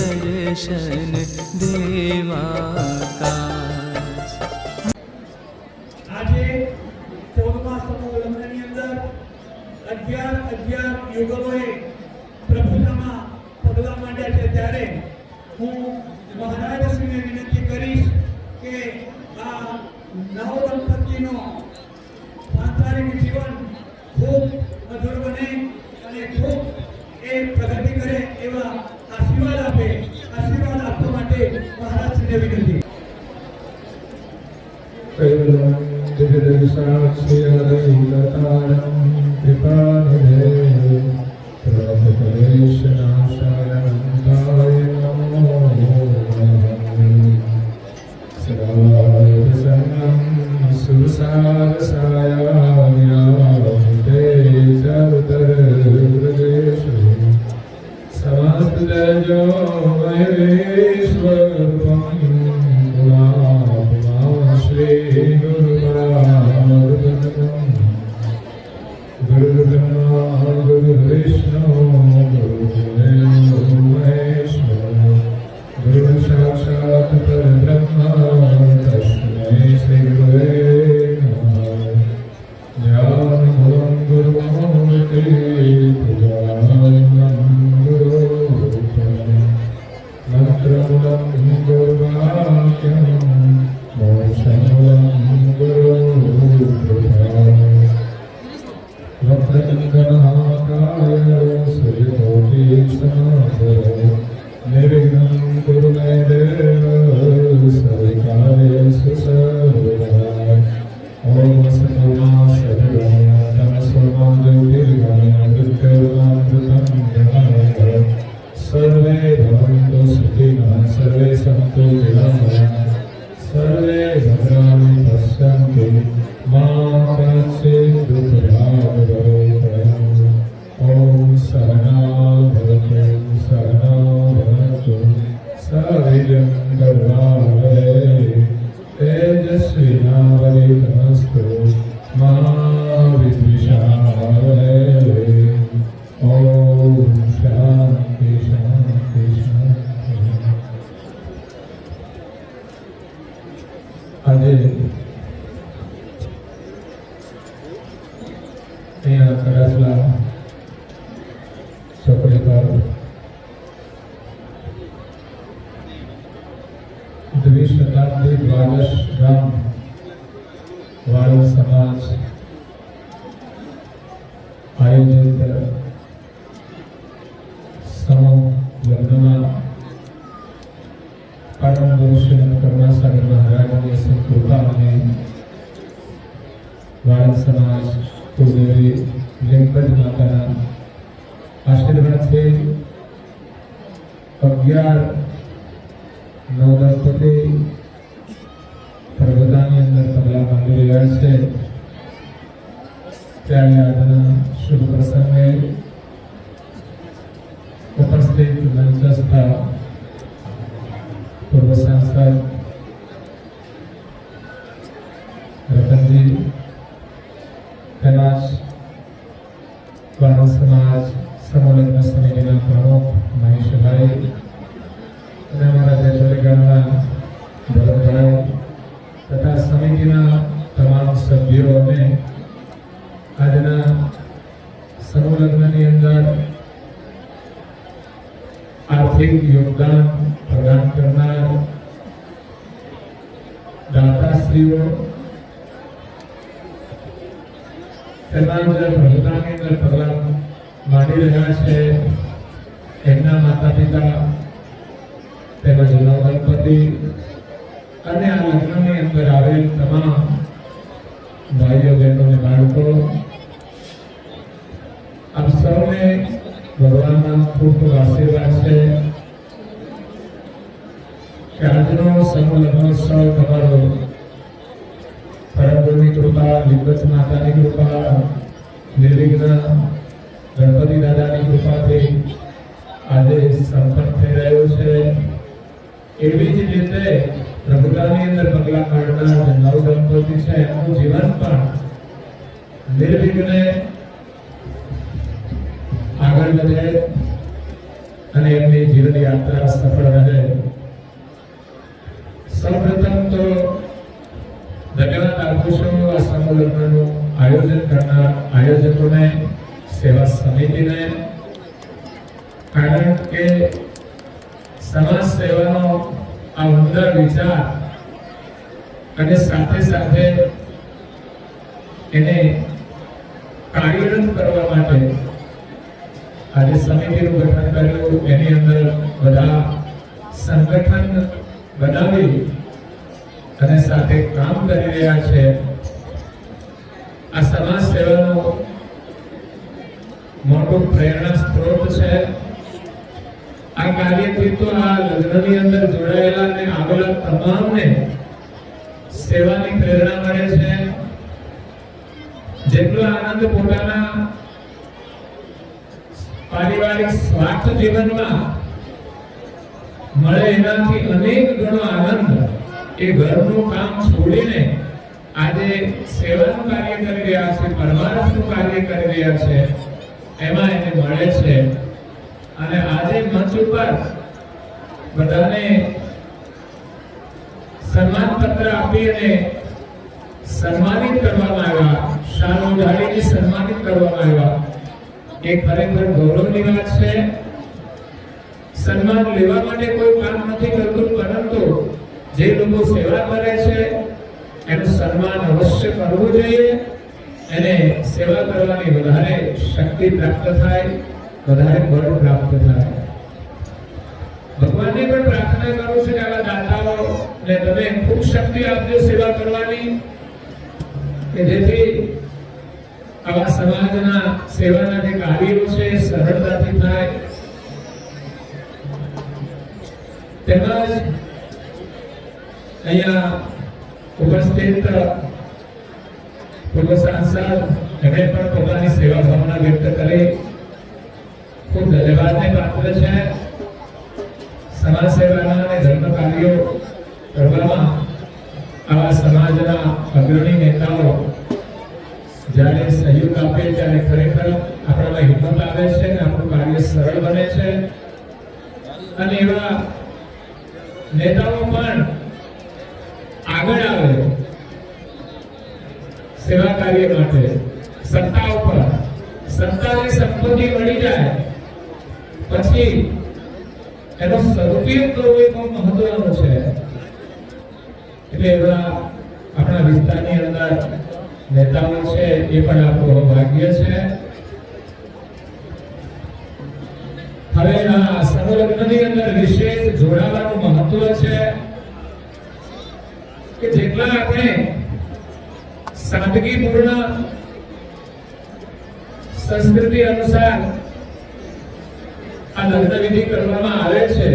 દર્શન દેવાકાશ આજે અગિયાર અગિયાર યુગલોએ Sarvatra Jo Maheshwar Pam निर्घ्नं कुरु मे देव પ્રગતાની અંદર પગલાં માંડી રહ્યા છે. ત્યારે આજના શુભ પ્રસંગે ઉપસ્થિત મંચસ્થ પૂર્વ સાંસદ તમામ જે ભરતાની અંદર પગલાં રહ્યા છે, એમના માતા પિતા તેમજ નવનપતિ અને આ લગ્નની અંદર આવેલ તમામ ભાઈઓ, બહેનો અને બાળકો, આપ સૌને ભગવાનના ખૂબ ખૂબ આશીર્વાદ છે કે આજનો સમૂહ લગ્નોત્સવ તમારો કૃપા નિવૃત્ત માતાની કૃપા, નિર્વિઘ્ન ગણપતિ દાદાની કૃપાથી આજે સંપન્ન થઈ રહ્યો છે. એવી જ રીતે પ્રભુતાની અંદર પગલા કાઢનાર નવ દંપતી છે, એમનું જીવન પણ નિર્વિઘ્ને આગળ વધે અને એમની જીવન યાત્રા સફળ રહે. સૌ પ્રથમ તો ધન્યવાદ આપું છું આ સમૂહ લગ્નનું આયોજન કરનાર આયોજકોને સેવા સમિતિને કારણ કે સમાજ સેવાનો આ ઉંદર વિચાર અને સાથે સાથે એને કાર્યરત કરવા માટે આજે સમિતિનું ગઠન કર્યું એની અંદર બધા સંગઠન બનાવી અને સાથે કામ કરી રહ્યા છે. આ સમાજ સેવાનો મોટો પ્રેરણા સ્ત્રોત છે. આ કાર્યથી તો આ લગ્નની અંદર જોડાયેલા અને આવેલા તમામને સેવાની પ્રેરણા મળે છે. જેટલો આનંદ પોતાના પારિવારિક સ્વાર્થ જીવનમાં મળે એનાથી અનેક ગણો આનંદ એ ઘરનું કામ છોડીને આજે સેવાનું કાર્ય કરી રહ્યા છે, પરમાર્થનું કાર્ય કરી રહ્યા છે, એમાં એને મળે છે. અને આજે મંચ ઉપર બધાને સન્માન પત્ર આપી અને સન્માનિત કરવામાં આવ્યા. શાલ ઓઢાડીને સન્માનિત કરવામાં આવ્યા. એ ખરેખર ગૌરવની વાત છે. સન્માન લેવા માટે કોઈ કામ નથી કરતું, પરંતુ જે લોકો સેવા કરે છે, એનું સન્માન અવશ્ય કરવું જોઈએ. એને સેવા કરવાની વધારે શક્તિ પ્રાપ્ત થાય, વધારે બળ પ્રાપ્ત થાય. ભગવાનને પણ પ્રાર્થના કરું છું કે આવા દાતાઓ ને તમે ખૂબ શક્તિ આપજો સેવા કરવાની, કે જેથી આવા સમાજના સેવાના જે કાર્યો છે, સરળતાથી થાય. તેમજ અહીંયા ઉપસ્થિત પૂર્વ સાંસદ એમણે પણ પોતાની સેવા ભાવના વ્યક્ત કરી. ખૂબ ધન્યવાદને પાત્ર છે. સમાજ સેવાના અને ધર્મ કાર્યો કરવામાં આવા સમાજના અગ્રણી નેતાઓ જ્યારે સહયોગ આપે ત્યારે ખરેખર આપણામાં હિંમત આવે છે અને આપણું કાર્ય સરળ બને છે. અને એવા નેતાઓ પણ આગળ આવે. સેવા કાર્ય માટે સત્તા ઉપર સત્તાની સંપત્તિ મળી જાય. પછી એનો સદુપયોગ કરવો એ બહુ મહત્વનો છે. એટલે એવા આપણા વિસ્તારની અંદર નેતાઓ છે એ પણ આપણું ભાગ્ય છે. હવે આ સમૂહ અંદર વિશેષ જોડાવાનું મહત્વ છે. કે જેટલા આપણે સાદગીપૂર્ણ સંસ્કૃતિ અનુસાર આ લગ્નવિધિ કરવામાં આવે છે,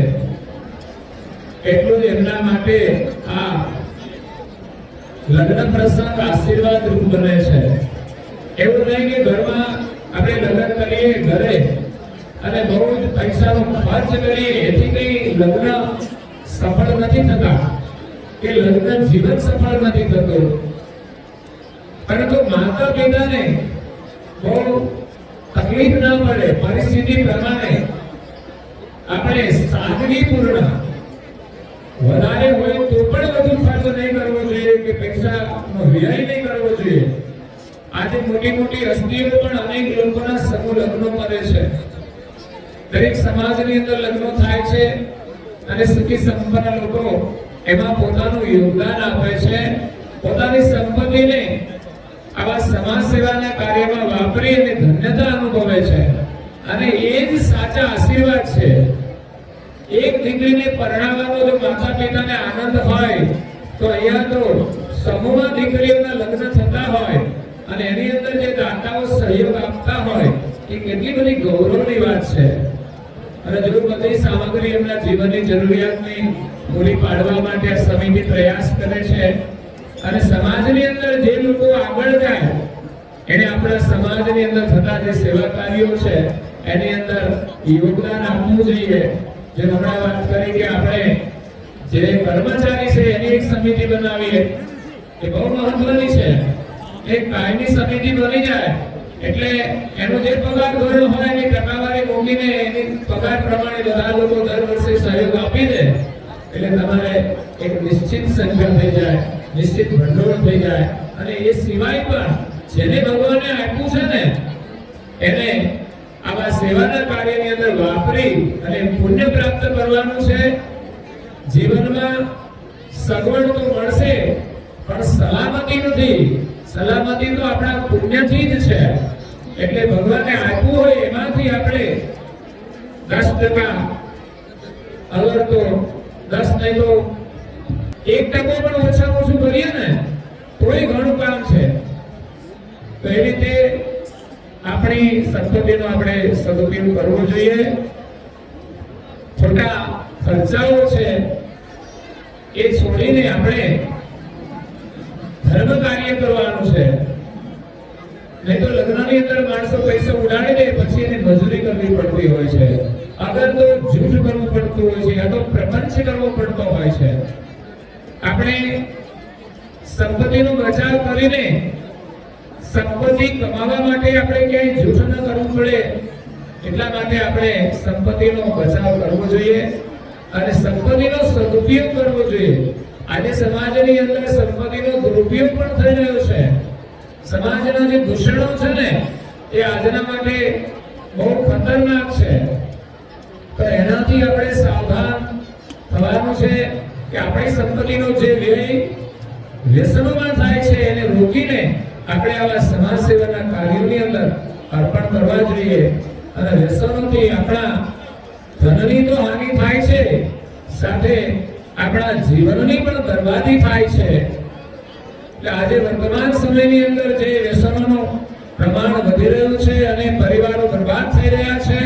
એટલું જ એમના માટે આ લગ્ન પ્રસંગ આશીર્વાદ રૂપ બને છે. એવું નહીં કે ઘરમાં આપણે લગ્ન કરીએ ઘરે અને બહુ જ પૈસાનો ખર્ચ કરીએ, એથી કઈ લગ્ન સફળ નથી થતા. કે લગ્ન જીવન સફળ નથી થતું. પરંતુ માતા પિતાને બહુ તકલીફ ના પડે. પરિસ્થિતિ પ્રમાણે આપણે સાદગીપૂર્ણ વધારે હોય તો પણ વધુ ખર્ચ નહીં કરવો જોઈએ કે પૈસાનો વ્યય નહીં કરવો જોઈએ. આજે મોટી મોટી હસ્તીઓ પણ અનેક લોકોના સમૂહ લગ્નો કરે છે. દરેક સમાજની અંદર લગ્નો થાય છે અને સુખી સંપન્ન લોકો એમાં પોતાનું યોગદાન આપે છે. પોતાની સંપત્તિને આવા સમાજ સેવાના કાર્યમાં વાપરી અને ધન્યતા અનુભવે છે. અને એ જ સાચા આશીર્વાદ છે. એક દીકરીને પરણાવવાનો જો માતા પિતાને આનંદ હોય, તો અહીંયા તો સમૂહમાં દીકરીઓના લગ્ન થતા હોય અને એની અંદર જે દાતાઓ સહયોગ આપતા હોય, એ કેટલી બધી ગૌરવની વાત છે. અને જો બધી સામગ્રી એમના જીવનની જરૂરિયાતની પૂરી પાડવા માટે સમિતિ પ્રયાસ કરે છે. અને સમાજની અંદર જે લોકો આગળ જાય, એને આપણા સમાજની અંદર થતા જે સેવા કાર્યો છે, એની અંદર યોગદાન આપવું જોઈએ. જે હમણાં વાત કરી કે આપણે જે કર્મચારી છે, એની એક સમિતિ બનાવીએ. એ બહુ મહત્વની છે. એક કાયમી સમિતિ બની જાય, એટલે એનો જે પગાર ધોરણ હોય એની ટકાવારી મૂકીને એની પગાર પ્રમાણે બધા લોકો દર વર્ષે સહયોગ આપી દે. એટલે તમારે એક નિશ્ચિત સંખ્યા થઈ જાય, નિશ્ચિત ભંડોળ થઈ જાય. અને એ સિવાય પણ જેને ભગવાને આપ્યું છે ને, એને આવા સેવાના કાર્યની અંદર વાપરી અને પુણ્ય પ્રાપ્ત કરવાનું છે. જીવનમાં સગવડ તો મળશે, પણ સલામતી નથી. સલામતી તો આપણા પુણ્યથી જ છે. એટલે ભગવાને આપ્યું હોય એમાંથી આપણે દસ ટકા અગર તો દસ નહીં તો એક ટકો પણ ઓછામાં ઓછું કરીએ ને, તોય ઘણું કામ છે. તો એ રીતે આપણી સંપત્તિનો આપણે સદુપયોગ કરવો જોઈએ. ખોટા ખર્ચાઓ છે, એ છોડીને આપણે ધર્મ કાર્ય કરવાનું છે. નહીં તો લગ્નની અંદર માણસો પૈસા ઉડાડી દે, પછી એને મજૂરી કરવી પડતી હોય છે. અગર તો જૂઠ કરવું પડતું હોય છે, યા તો પ્રપંચ કરવો પડતો હોય છે. આપણે સંપત્તિનો બચાવ કરીને સંપત્તિ કમાવા માટે આપણે ક્યાંય જૂઠ ન કરવું પડે, એટલા માટે આપણે સંપત્તિનો બચાવ કરવો જોઈએ અને સંપત્તિનો સદુપયોગ કરવો જોઈએ. આજે સમાજની અંદર સંપત્તિનો દુરુપયોગ પણ થઈ રહ્યો છે. સમાજના જે દૂષણો છે ને, એ આજના માટે બહુ ખતરનાક છે. તો એનાથી આપણે સાવધાન થવાનું છે કે આપણી સંપત્તિનો જે વ્યય વ્યસનોમાં થાય છે, એને રોકીને આપણે આવા સમાજ સેવાના કાર્યોની અંદર અર્પણ કરવા જોઈએ અને વ્યસનોથી આપણા ધનની તો હાનિ થાય છે, સાથે આપણા જીવનની પણ બરબાદી થાય છે. એટલે આજે વર્તમાન સમયની અંદર જે વ્યસનોનું પ્રમાણ વધી રહ્યું છે અને પરિવારો બરબાદ થઈ રહ્યા છે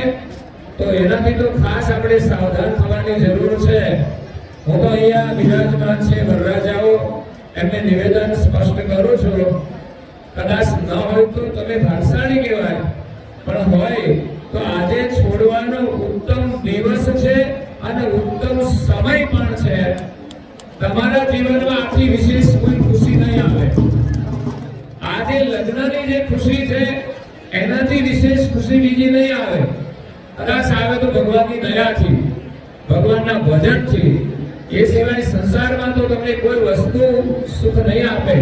તો એનાથી તો ખાસ આપણે સાવધાન થવાની જરૂર છે. હું તો અહીંયા બિરાજમાન છે, વરરાજાઓ. એમને નિવેદન સ્પષ્ટ કરું છું. કદાચ ન હોય તો તમે ભાષાણી કહેવાય. પણ હોય તો આજે છોડવાનો ઉત્તમ દિવસ છે અને ઉત્તમ સમય પણ છે. તમારા જીવનમાં આથી વિશેષ કોઈ ખુશી નહીં આવે. આજે લગ્નની જે ખુશી છે, એનાથી વિશેષ ખુશી બીજી નહીં આવે. કદાચ આવે તો ભગવાનની દયાથી ભગવાનના ભજનથી એ સિવાય સંસારમાં તો તમને કોઈ વસ્તુ સુખ નહીં આપે.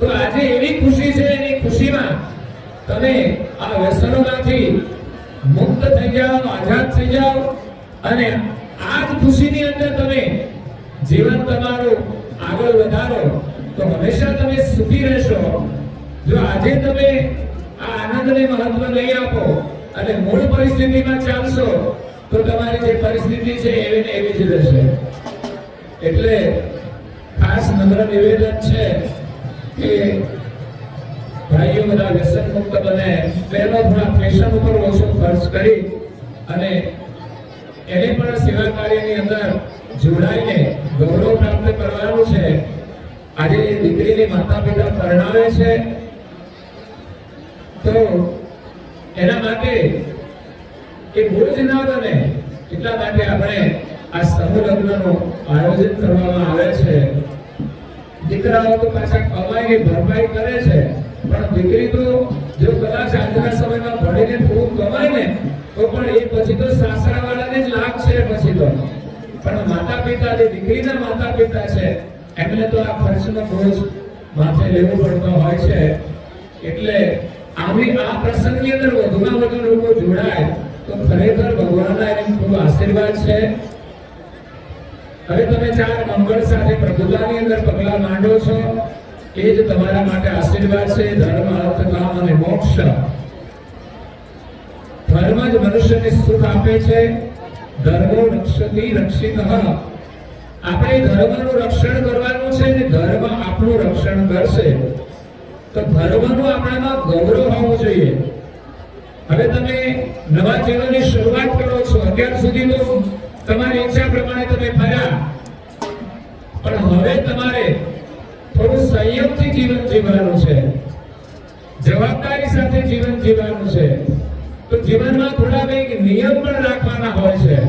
તો આજે એવી ખુશી છે, એની ખુશીમાં તમે આ વ્યસનોમાંથી મુક્ત થઈ જાઓ, આઝાદ થઈ જાઓ અને આ જ ખુશીની અંદર તમે જીવન તમારું આગળ વધારો. તો હંમેશા તમે સુખી રહેશો. જો આજે તમે આ આનંદને મહત્વ નહીં આપો અને મૂળ પરિસ્થિતિમાં ચાલશો તો તમારી જે પરિસ્થિતિ છે એવી એવી જ રહેશે. એટલે ખાસ નમ્ર નિવેદન છે કે ભાઈઓ બધા વ્યસન મુક્ત બને, પહેલો થોડા ફેશન ઉપર ઓછો ખર્ચ કરી અને એને પણ સેવા કાર્યની અંદર જોડાઈને ગૌરવ પ્રાપ્ત કરવાનું છે. આજે દીકરીની માતા પિતા પરણાવે છે. તો એના માટે એ બોજ બને એટલા માટે આપણે આ સમૂહ આયોજન કરવામાં આવે છે. દીકરાઓ તો પાછા કમાઈને ભરપાઈ કરે છે, પણ દીકરી તો જો કદાચ આજના સમયમાં ભણીને ખૂબ કમાય ને તો પણ એ પછી તો સાસરાવાળાને જ લાભ છે પછી તો. પણ માતા પિતા જે દીકરીના માતા પિતા છે, એમને તો આ ખર્ચનો બોજ માથે લેવો પડતો હોય છે. એટલે આવી આ પ્રસંગની અંદર વધુમાં વધુ લોકો જોડાય તો ખરેખર ભગવાનના એને ખૂબ આશીર્વાદ છે. હવે તમે ચાર મંગળ સાથે પ્રભુતાની અંદર પગલા માંડો છો. એ જ તમારા માટે આશીર્વાદ છે, ધર્મ, અર્થ, કામ અને મોક્ષ. ધર્મ જ મનુષ્યને સુખ આપે છે. ધર્મો રક્ષતી રક્ષિત. આપણે ધર્મનું રક્ષણ કરવાનું છે ને ધર્મ આપણું રક્ષણ કરશે. તો ધર્મનું આપણામાં ગૌરવ હોવું જોઈએ. હવે તમે નવા ચેનલની શરૂઆત કરો છો, અત્યાર સુધી તો તમારી ઈચ્છા પ્રમાણે તમે ફર્યા. પણ હવે તમારે થોડું સંયમથી જીવન જીવવાનું છે. જવાબદારી સાથે જીવન જીવવાનું છે. તો જીવનમાં થોડા કંઈક નિયમ પણ રાખવાના હોય છે.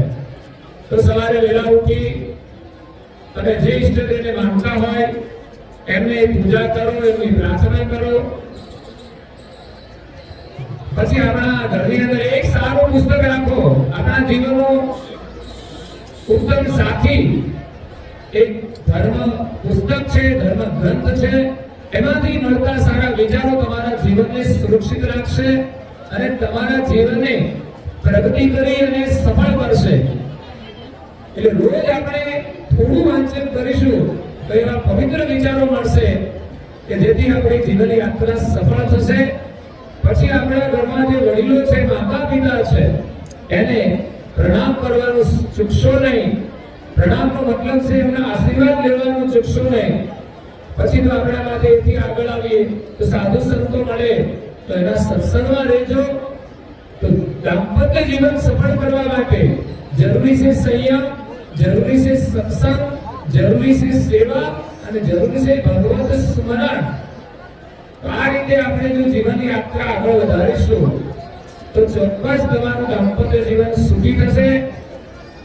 તો સવારે વહેલા ઉઠી અને જે ઈષ્ટદેવને માનતા હોય એમને પૂજા કરો, એમની પ્રાર્થના કરો. પછી આપણા ઘરની અંદર એક સારું પુસ્તક રાખો. આપણા જીવનનો ઉત્તમ સાથી. એક ધર્મ પુસ્તક છે, ધર્મ ગ્રંથ છે. એમાંથી મળતા સારા વિચારો તમારા જીવનને સુરક્ષિત રાખશે અને તમારા જીવનને પ્રગતિ કરી અને સફળ કરશે. એટલે રોજ આપણે થોડું વાંચન કરીશું. તો એવા પવિત્ર વિચારો મળશે કે જેથી આપણી જીવન યાત્રા સફળ થશે. પછી આપણા ઘરમાં જે વડીલો છે માતા પિતા છે, એને પ્રણામ કરવાનું ચૂકશો નહીં. પ્રણામનો મતલબ છે એમના આશીર્વાદ લેવાનું ચૂકશો નહીં. પછી તો આપણા માટે એથી આગળ આવીએ, તો સાધુ સંતો મળે, તો એના સત્સંગમાં રહેજો. તો દાંપત્ય જીવન સફળ કરવા માટે જરૂરી છે સંયમ, જરૂરી છે સત્સંગ જરૂરી છે સેવા અને જરૂરી છે ભગવત સ્મરણ. આ રીતે આપણે જો જીવનની યાત્રા આગળ વધારીશું, તો ચોક્કસ તમારું દાંપત્ય જીવન સુખી થશે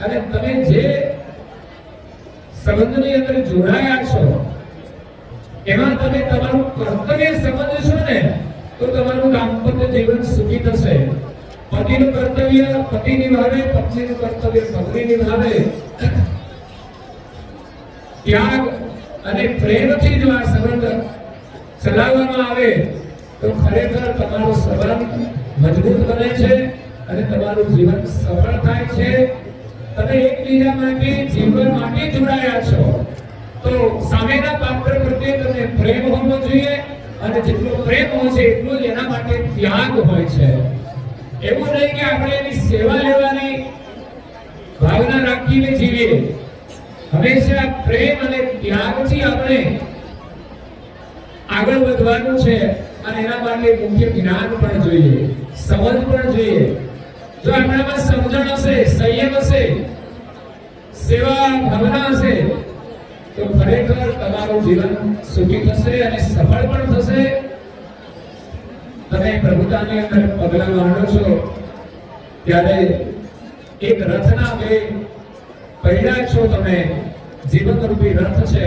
અને તમે જે સંબંધની અંદર જોડાયા છો, એમાં તમે તમારું કર્તવ્ય સમજશો ને, તો તમારું દાંપત્ય જીવન સુખી થશે. પતિનું કર્તવ્ય પતિ નિભાવે, પત્નીનું કર્તવ્ય પત્ની નિભાવે. ત્યાગ અને પ્રેમથી જો આ સંબંધ ચલાવવામાં આવે, તો ખરેખર તમારો સંબંધ મજબૂત બને છે અને તમારું જીવન સફળ થાય છે. તમે એકબીજા માટે, જીવન માટે જોડાયા છો. તો સામેના પાત્ર પ્રત્યે તમને પ્રેમ હોવો જોઈએ અને જેટલો પ્રેમ હોય છે, એટલો જ એના માટે ત્યાગ હોય છે. એવું નહીં કે આપણે એની સેવા લેવાની ભાવના રાખીને જીવીએ. હંમેશા પ્રેમ અને ત્યાગથી આપણે આગળ વધવાનું છે અને એના માટે મુખ્ય જ્ઞાન પણ જોઈએ, સમજ પણ જોઈએ. જો આપણામાં સમજણ હશે, સંયમ હશે, સેવા ભાવના હશે, તો ખરેખર તમારું જીવન સુખી થશે અને સફળ પણ થશે. તમે પ્રભુતાની અંદર પગલા માંડો છો. ત્યારે એક રથના બે પૈડા છો તમે જીવન રૂપી રથ છે,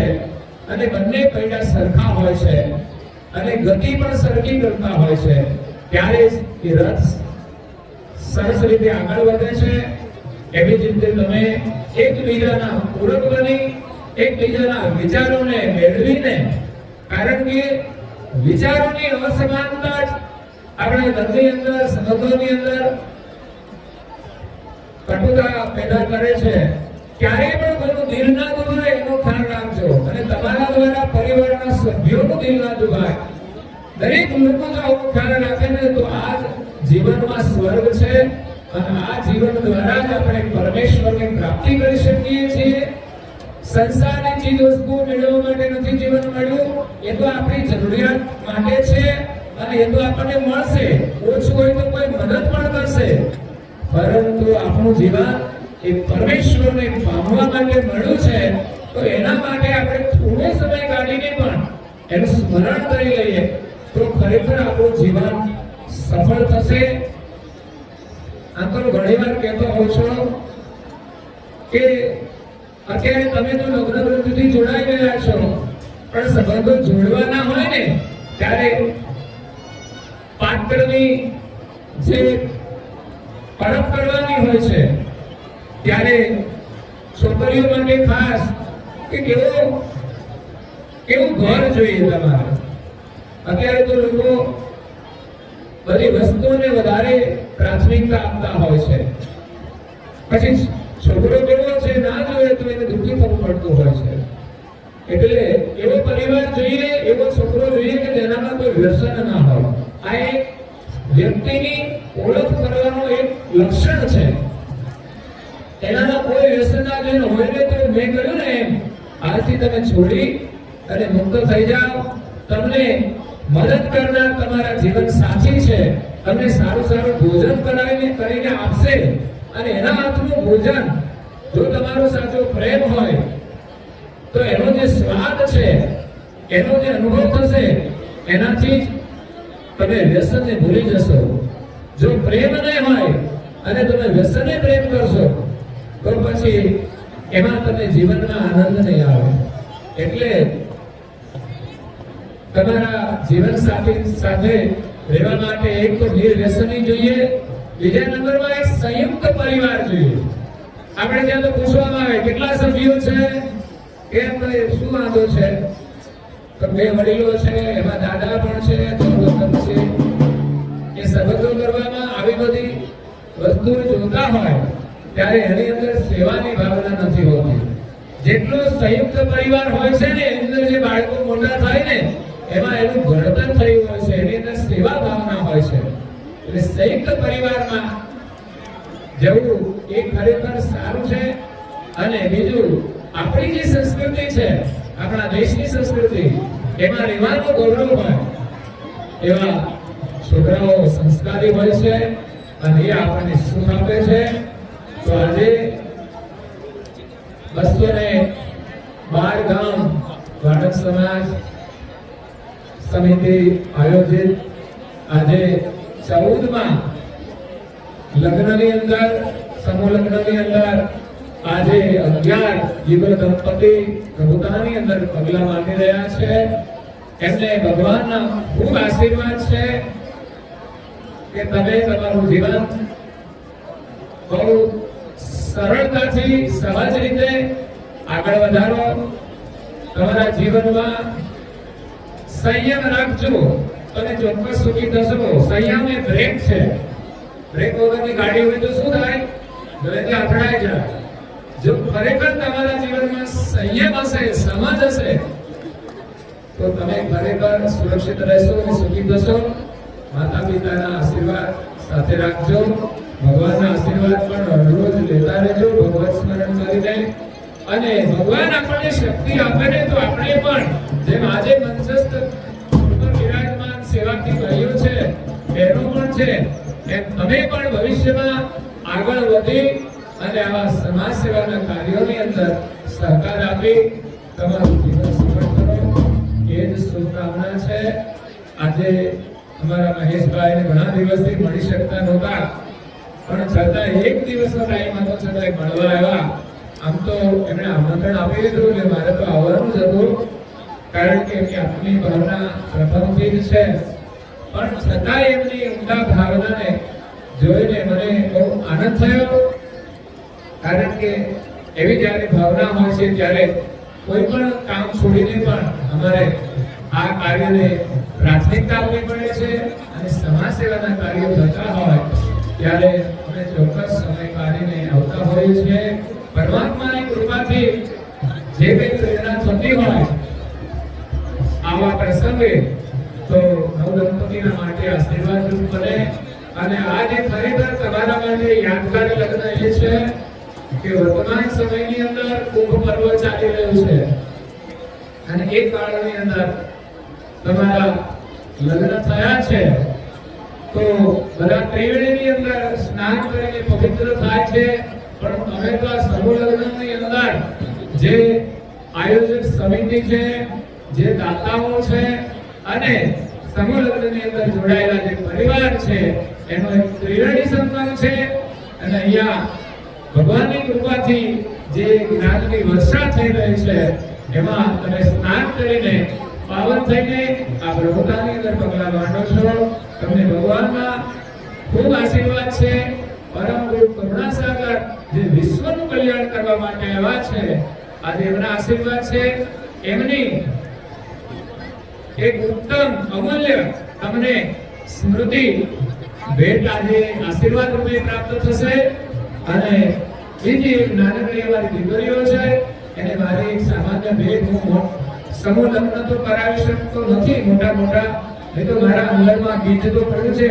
અને બંને પૈડા સરખા હોય છે, અને ગતિ પણ સરખી કરતા હોય છે. ત્યારે એ રથ સરસ રીતે આગળ વધે છે. એવી જ રીતે તમે એકબીજાના પૂરક બની એકબીજાના વિચારોને મેળવીને, કારણ કે વિચારોની અસમાનતા જ આપણા ઘરની અંદર, સંબંધોની અંદર કટુતા પેદા કરે છે. ક્યારેય પણ કોઈનું દિલ ના દુભાય એનું ખ્યાલ રાખજો અને તમારા દ્વારા પરિવારના સભ્યોનું દિલ ના દુભાય. દરેક લોકો જો આવો ખ્યાલ રાખે ને તો આ જીવનમાં સ્વર્ગ છે અને આ જીવન દ્વારા જ આપણે પરમેશ્વરની પ્રાપ્તિ કરી શકીએ છીએ. સંસારની ચીજ વસ્તુઓ મેળવવા માટે નથી જીવન મળ્યું. એ તો આપણી જરૂરિયાત માટે છે અને એ તો આપણને મળશે. ઓછું હોય તો કોઈ મદદ પણ કરશે. પરંતુ આપણું જીવન એ પરમેશ્વરને પામવા માટે મળ્યું છે, તો એના માટે આપણે થોડો સમય કાઢીને પણ એનું સ્મરણ કરી લઈએ, તો ખરેખર આપણું જીવન સફળ થશે. અંકલ ઘણીવાર કહેતો હોઉં છું કે અત્યારે તમે તો લગ્ન વૃત્તિથી જોડાઈ ગયા છો, પણ સંબંધો જોડવાના હોય ને, ત્યારે પાત્રની જે પરખ કરવાની હોય છે ત્યારે છોકરીઓ માટે ખાસ કે કેવો કેવું ઘર જોઈએ તમારે? અત્યારે તો લોકો બધી વસ્તુઓને વધારે પ્રાથમિકતા આપતા હોય છે. પછી છોકરો કેવો છે, ના જોઈએ તો એને દુઃખી થવું પડતું હોય છે. એટલે એવો પરિવાર જોઈએ, એવો છોકરો જોઈએ કે જેનામાં કોઈ વ્યસન ના હોય. આ એક વ્યક્તિની ઓળખ કરવાનો એક લક્ષણ છે. એનામાં કોઈ વ્યસન ના જોઈને હોય ને તો મેં કહ્યું ને આજથી તમે છોડી અને મુક્ત થઈ જાઓ. તમને મદદ કરનાર તમારા જીવન સાથી છે. તમને સારું સારું ભોજન કરાવીને કરીને આપશે. અને એના હાથનું ભોજન જો તમારો સાચો પ્રેમ હોય, તો એનો જે સ્વાદ છે, એનો જે અનુભવ થશે, એનાથી જ તમે વ્યસનને ભૂલી જશો. જો પ્રેમ નહીં હોય અને તમે વ્યસનને પ્રેમ કરશો તો પછી એમાં તમને જીવનમાં આનંદ નહીં આવે. એટલે તમારા જીવન સાથી સાથે રહેવા માટે એક તો નિર્વ્યસની જોઈએ, બીજા નંબરમાં એક સંયુક્ત પરિવાર જોઈએ. આપણે ત્યાં તો પૂછવામાં આવે, કેટલા સભ્યો છે? કેમ શું વાંધો છે? તો બે વડીલો છે, એમાં દાદા પણ છે, ત્રણ છે. એ સંબંધો કરવામાં આવી બધી વસ્તુઓ જોતા હોય. ત્યારે એની અંદર સેવાની ભાવના નથી હોતી. જેટલો સંયુક્ત પરિવાર હોય છે ને, એની અંદર જે બાળકો મોટા થાય ને, એમાં એનું ઘડતર થયું હોય છે, એની અંદર સેવા ભાવના હોય છે. એટલે સંયુક્ત પરિવારમાં જવું એ ખરેખર સારું છે. અને બીજું, આપણી જે સંસ્કૃતિ છે, આપણા દેશની સંસ્કૃતિ, એમાં રહેવાનો ગૌરવ હોય. એવા છોકરાઓ સંસ્કારી હોય છે અને એ આપણને સુખ આપે છે. તો આજે બસો બાર ગામ વાડક સમાજ સમિતિ આયોજિત આજે ચૌદમાં લગ્નની અંદર, સમૂહ લગ્નની અંદર આજે અગિયાર યુગલ દંપતિ પ્રભુતાની અંદર પગલા માંડી રહ્યા છે. એમને ભગવાનના ખૂબ આશીર્વાદ છે કે તમે તમારું જીવન બહુ સરળતાથી, સહજ રીતે આગળ વધારો. તમારા જીવનમાં સંયમ રાખજો તમે ચોક્કસ સુખી થશો સંયમ એ બ્રેક છે. બ્રેક વગરની ગાડી હોય તો શું થાય? ગળેથી અથડાઈ જાય જો. ખરેખર તમારા જીવનમાં સંયમ હશે, સમજ હશે, તો તમે ખરેખર સુરક્ષિત રહેશો અને સુખી થશો. માતા પિતાના આશીર્વાદ સાથે રાખજો. ભગવાનના આશીર્વાદ પણ રોજ લેતા રહેજો, ભગવાન સ્મરણ કરી જાય. અને ભગવાન આપણને શક્તિ આપે ને તો આપણે પણ, જેમ આજે મંચસ્થ વિરાજમાન સેવાથી ભાઈઓ છે, બહેનો પણ છે તમે પણ ભવિષ્યમાં આગળ વધી અને આવા સમાજ સેવાના કાર્યોની અંદર સહકાર આપી તમારું જીવન સફળ કરો. એ જ શુભકામના છે. આજે અમારા મહેશભાઈને ઘણા દિવસથી મળી શકતા નહોતા. પણ છતાં એક દિવસનો ટાઈમ હતો, છતાં મળવા આવ્યા. આમ તો એમણે આમંત્રણ આપી દીધું એટલે મારે તો આવવાનું જ હતું. કારણ કે એમની આત્મી ભાવના પ્રથમથી જ છે. પણ છતાં એમની ઉમદા ભાવનાને જોઈને મને બહુ આનંદ થયો. કારણ કે એવી જ્યારે ભાવના હોય છે, ત્યારે કોઈ પણ કામ છોડીને પણ અમારે આ કાર્યને પ્રાથમિકતા આપવી પડે છે અને સમાજ સેવાના કાર્યો થતા હોય, ત્યારે ચોક્કસ સમય કાઢીને આવતા હોઈએ છીએ. પરમાત્માની કૃપાથી જે કંઈ પ્રેરણા થતી હોય આવા પ્રસંગે તો નવદંપતીના માટે આશીર્વાદ રૂપ બને અને આજે ખરેખર તમારા માટે યાદગાર લગ્ન એ છે કે વર્તમાન સમયની અંદર કુંભ પર્વ ચાલી રહ્યું છે. અને એ કાળની અંદર તમારા લગ્ન થયા છે. તો બધા ત્રિવેણીની અંદર સ્નાન કરીને પવિત્ર થાય છે. પણ અમે તો આ સમૂહ લગ્નની અંદર જે આયોજક સમિતિ છે, જે દાતાઓ છે અને સમૂહ લગ્નની અંદર જોડાયેલા જે પરિવાર છે, એનો એક ત્રિવેણી સંગમ છે. અને અહીંયા ભગવાનની કૃપાથી જે જ્ઞાનની વર્ષા થઈ રહી છે, એમાં તમે સ્નાન કરીને પાવન થઈને આ પ્રભુતાની અંદર પગલા માંડો છો. તમને ભગવાનના ખૂબ આશીર્વાદ છે. પરમ ગુરુ કરુણાસાગર, જે વિશ્વનું કલ્યાણ કરવા માટે આવ્યા છે, આજે એમના આશીર્વાદ છે. એમની એક ઉત્તમ અમૂલ્ય તમને સ્મૃતિ ભેટ આજે આશીર્વાદ રૂપે પ્રાપ્ત થશે. અને બીજી નાનકડી અમારી દીકરીઓ છે, એને મારી સામાન્ય ભેટ હું સમૂહ લગ્ન તો કરાવી શકતો નથી. મોટા મોટા, એ તો મારા અંદરમાં ગીત તો પડ્યું છે.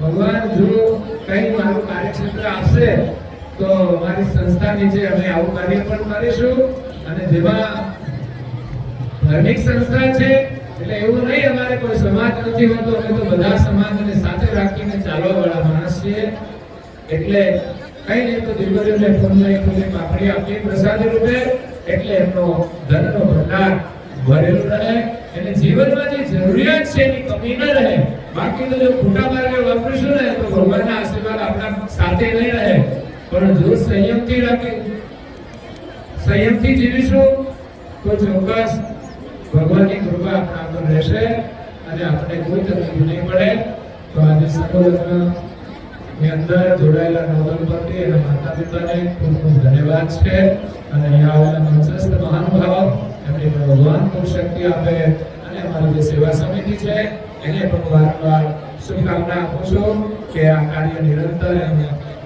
ભગવાન, જો કઈ મારું કાર્યક્ષેત્ર આપશે તો મારી સંસ્થા નીચે અમે આવું કાર્ય પણ કરીશું. અને જેમાં ધાર્મિક સંસ્થા છે, એટલે એવું નહીં, અમારે કોઈ સમાજ નથી હોતો. અમે તો બધા સમાજને સાથે રાખીને ચાલવા વાળા માણસ છીએ. એટલે કઈ નહીં, તો દીકરીઓને ફૂલને ફૂલની પાપડી આપીએ પ્રસાદી રૂપે. એટલે એમનો ધનનો ભંડાર ભરેલો રહે એટલે જીવનમાં જે જરૂરિયાત છે એની કમી ન રહે. બાકી તો જો ખોટા માર્ગે વાપરીશું ને, તો ભગવાનના આશીર્વાદ આપણા સાથે નહીં રહે. પણ જો સંયમથી રાખી, સંયમથી જીવીશું, તો ચોક્કસ ભગવાનની કૃપા આપણા પર રહેશે. અને આપણે કોઈ તકલીફ નહીં પડે. તો આજે સકોલગ્નની અંદર જોડાયેલા નવદંપતિ અને માતા પિતાને ખૂબ ખૂબ ધન્યવાદ છે. અને અહીંયા આવેલા મંચસ્થ મહાનુભાવો એમને ભગવાન ખૂબ શક્તિ આપે અને અમારી જે સેવા સમિતિ છે, એને પણ વારંવાર શુભકામના આપું છું કે આ કાર્ય નિરંતર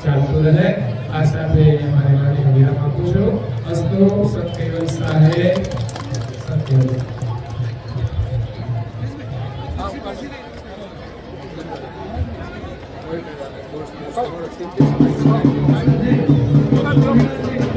ચાલતું રહે. આ સાથે અમારી માટે વિરામ આપું છું. અસ્તુ સત્ય સાહે સત્ય